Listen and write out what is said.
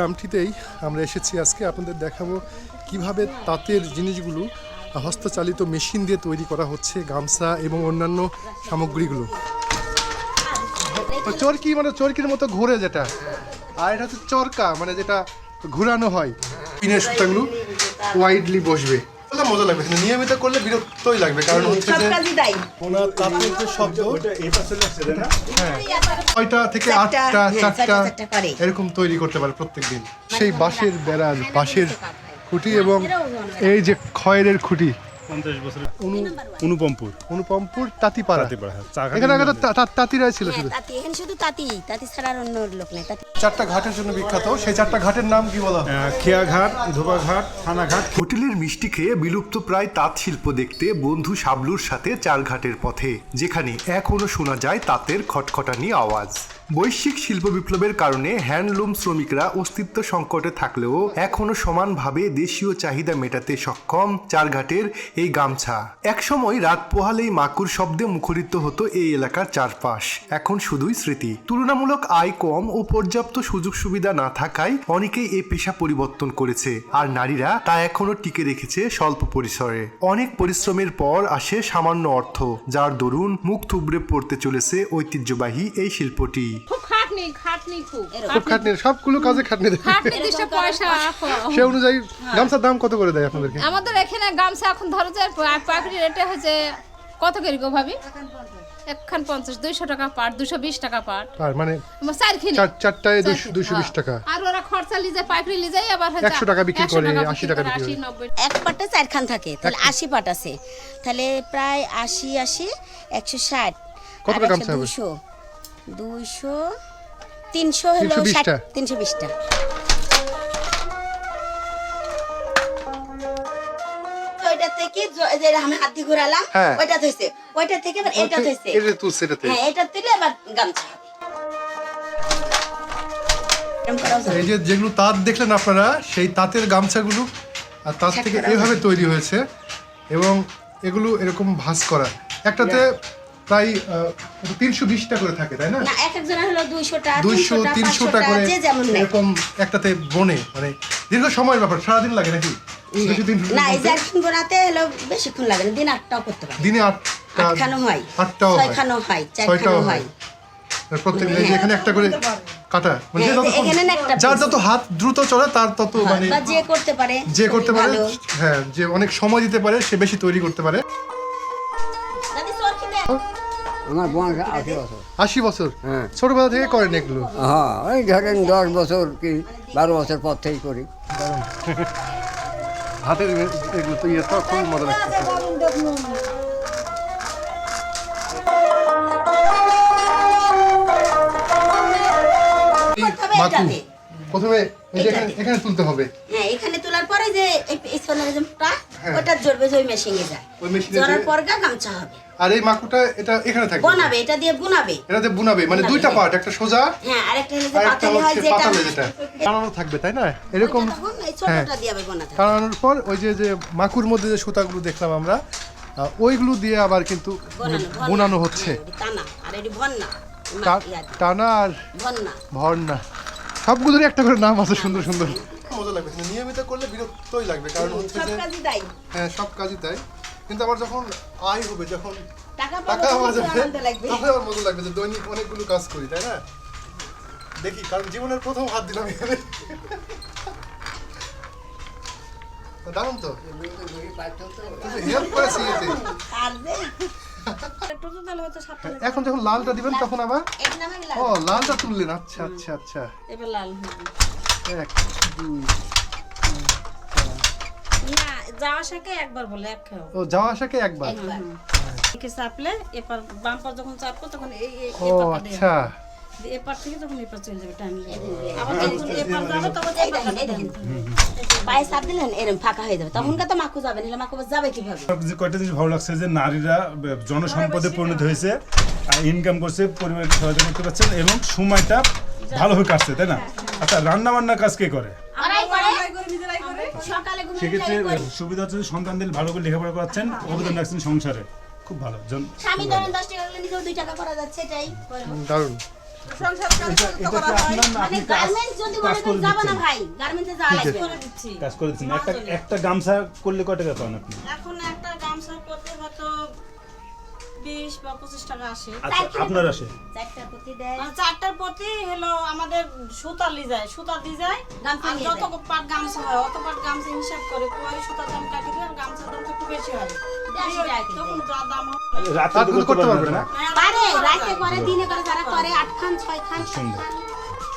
গ্রামটিতেই আমরা এসেছি আজকে। আপনাদের দেখাবো কীভাবে তাঁতের জিনিসগুলো হস্তচালিত মেশিন দিয়ে তৈরি করা হচ্ছে, গামছা এবং অন্যান্য সামগ্রীগুলো। চরকি মানে চরকির মতো ঘোরে যেটা। আর এটা হচ্ছে চরকা মানে যেটা ঘুরানো হয়। পিনের সুতাগুলো ওয়াইডলি বসবে। মজা লাগবে। কিন্তু নিয়মিত করলে বিরক্তই লাগবে কারণ হচ্ছে যে ওনার তাপের যে শব্দ। হ্যাঁ। ছয়টা থেকে আটটা হ্যাঁ, চারটা। এরকম তৈরি করতে পারে প্রত্যেকদিন। সেই বাঁশের বেড়ার বাঁশের খুঁটি এবং এই যে খয়ের খুঁটি পঞ্চাশ বছর অনু অনুপমপুর। অনুপমপুর তাঁতিপাড়া। তাঁতিপাড়া, হ্যাঁ। এখানে আগে তাঁতিরাই ছিল হ্যাঁ শুধু। তাঁতি। এখানে শুধু তাঁতি তাঁতি ছাড়া আর অন্য লোক নেই চারটা ঘাটের জন্য বিখ্যাত। সেই চারটা ঘাটের নাম কি বলা? হয় খেয়াঘাট ধোবাঘাট থানাঘাট। হোটেলের মিষ্টি খেয়ে বিলুপ্ত প্রায় তাঁত শিল্প দেখতে বন্ধু শাবলুর সাথে চারঘাটের পথে যেখানে এখনও শোনা যায় তাঁতের খটখটানি আওয়াজ। বৈশ্বিক শিল্প বিপ্লবের কারণে হ্যান্ডলুম শ্রমিকরা অস্তিত্ব সংকটে থাকলেও এখনও সমানভাবে দেশীয় চাহিদা মেটাতে সক্ষম চারঘাটের এই গামছা। একসময় রাত পোহালেই মাকুর শব্দে মুখরিত হতো এই এলাকার চারপাশ। এখন শুধুই স্মৃতি। তুলনামূলক আয় কম ও পর্যাপ্ত সুযোগ সুবিধা না থাকায় অনেকেই এই পেশা পরিবর্তন করেছে। আর নারীরা তা এখনও টিকে রেখেছে স্বল্প পরিসরে। অনেক পরিশ্রমের পর আসে সামান্য অর্থ, যার দরুন মুখ থুবড়ে পড়তে চলেছে ঐতিহ্যবাহী এই শিল্পটি। খাটনি খাটনি খুব। খুব খাটনি সবগুলো কাজে খাটনি দেয়। খাটনি দিচ্ছে পয়সা সে অনুযায়ী গামছার দাম কত করে দেয় আপনাদেরকে? আমাদের এখানে গামছা এখন ধরো যে পা- পাকড়ি রেটে হচ্ছে কত করে গো ভাবি? একখান পঞ্চাশ দুইশো টাকা পাট দুশো বিশ টাকা পাট আর মানে চারখানে চারটায় দুশো দুশো বিশ টাকা। আর ওরা খরচা লিজে পাইকারি লিজে আবার হচ্ছে 100 টাকা বিক্রি করে, টাকা 80 টাকা বিক্রি আশি এক পাটে চারখান থাকে তাহলে আশি পাট আছে। তাহলে প্রায় আশি আশি একশো ষাট। কত টাকা দুইশো দুইশো তিনশো হলো 320 টা? তিনশো বিশটা ওইটা থেকে জ- যে আমি হাত দিয়ে ঘুরালাম হ্যাঁ। ওইটা থইছে ওইটা থেকে এবার এটা থইছে এটা তুলছে এটাতে হ্যাঁ এটা তুলে এবার গামছা হবে। এরকম করা উচিত। এই যে যেগুলো তাঁত দেখলেন আপনারা সেই তাঁতের গামছাগুলো আর তাঁত থেকে এইভাবে তৈরি হয়েছে এবং এগুলো এরকম ভাঁজ করা একটাতে প্রায় তিনশো বিশটা করে থাকে তাই না? না এক একজনের হলো দুইশোটা দুইশো তিনশোটা তিনশোটা করে যে এরকম একটাতে বনে মানে দীর্ঘ সময়ের ব্যাপার সারাদিন লাগে নাকি? না এই যে একদিন বোনাতে হলো বেশিক্ষণ লাগে না দিন আটটাও করতে পারে। দিনে আটটা আটখানো হয় আটটাও ছয়খানো হয় ছয়টাও হয়। হয়। প্রত্যেক এখানে একটা করে কাটা মানে হ্যাঁ, যার যত হাত দ্রুত চলে তার তত মানে যে করতে পারে যে করতে পারে হ্যাঁ যে অনেক সময় দিতে পারে সে বেশি তৈরি করতে পারে। আমার বয়স আশি বছর। আশি বছর? হ্যাঁ। ছোটবেলা থেকে করেন এগুলো? হ্যাঁ ওই ধরেন দশ বছর কি বারো বছর পর থেকেই করি। হাতের এগুলো তো ইয়েটা খুব মজা লাগছে। প্রথমে এখানে তুলতে হবে। হ্যাঁ এখানে তোলার পরে যে এই পিছনের যে মোটা, ওটা জড়বে ওই মেশিনে যায়। হ্যাঁ। ওই মেশিনে জড়ার পর গামছা হবে। আর এই মাকুটা এটা এখানে থাকবে। বনাবে এটা দিয়ে বুনাবে। এটাতে বুনাবে মানে দুইটা হ্যাঁ। পার্ট একটা সোজা হ্যাঁ আরেকটা হলো পাতালে হয় যেটা পাতালে যেটা। টানানো থাকবে তাই না? এরকম এই হ্যাঁ। ছোটটা দিয়ে বোনা টানানোর পর ওই যে যে মাকুর মধ্যে যে সুতাগুলো দেখলাম আমরা ওইগুলো দিয়ে আবার কিন্তু বোনানো হচ্ছে। হ্যাঁ, টানা আর এটি ভন্না টা- টানা আর ভন্না ভরনা। সবগুলোরই একটা করে নাম আছে সুন্দর সুন্দর। মজা লাগবে। কিন্তু নিয়মিত করলে বিরক্তই লাগবে কারণ হচ্ছে যে হ্যাঁ সব কাজই তাই। কিন্তু আবার যখন আয় হবে যখন টাকা পাওয়া তখন যাবে আনন্দ লাগবে। তখন আবার মজা লাগবে যে দৈনিক অনেকগুলো কাজ করি তাই না? দেখি কারণ জীবনের প্রথম হাত দিলাম এখানে। দারুণ তো। হেল্প করেছি এতে। এখন যখন লালটা দিবেন তখন আবার? ও লালটা তুললেন আচ্ছা আচ্ছা আচ্ছা। এবার লাল এক দুই না যাওয়া আসাকে একবার বলে এক খাও। ও যাওয়া একবার? একে চাপলে এপার বাম পার যখন চাপবো তখন এই এই ও আচ্ছা। এপার থেকে তখন এপার চলে যাবে টানলে আবার যখন এপার যাবে তখন এই দেখেন এই দেখেন পায়ে চাপ দিলেন এরকম ফাঁকা হয়ে যাবে। তখন তো মাকু যাবে মাকু যাবে কীভাবে? যে কয়টা জিনিস ভালো লাগছে যে নারীরা জনসম্পদে পরিণত হয়েছে ইনকাম করছে পরিবারকে সহায়তা করতে পারছেন এবং সময়টা ভালোভাবে কাটছে তাই না? আচ্ছা রান্না বান্নার কাজ কে করে? সেক্ষেত্রে সুবিধা হচ্ছে সন্তানদের ভালো করে লেখাপড়া করাচ্ছেন অবদান রাখছেন সংসারে। খুব ভালো জন- স্বামী ধরেন দশ টাকা করলে নিজেও দুই টাকা করা যাচ্ছে এটাই দারুণ। কাজ করা হয়। মানে আপনি কাজ কাজ করে করেন যাবে না দিচ্ছেন। ভাই গার্মেন্টসে যাওয়া লাগবে করে দিচ্ছি। কাজ করে একটা একটা গামছা করলে কত টাকা পান আপনি? এখন একটা গামছা করতে হয়তো বিশ বা পঁচিশ টাকা আসে। আচ্ছা আপনার আসে? চারটা প্রতি দেয়। আর চারটার প্রতি হলো আমাদের সুতা লি যায় সুতা দি যায়। গামছা আর যত। পাট গামছা হয় অত পাট গামছা হিসাব করে কোয়ারি সুতার দাম কাটি দিয়ে আর গামছার দাম একটু বেশি হয়। তখন যা দাম রাতে করতে পারবে না। রাতে করে দিনে করে যারা করে আট খান ছয় খান। সুন্দর। খান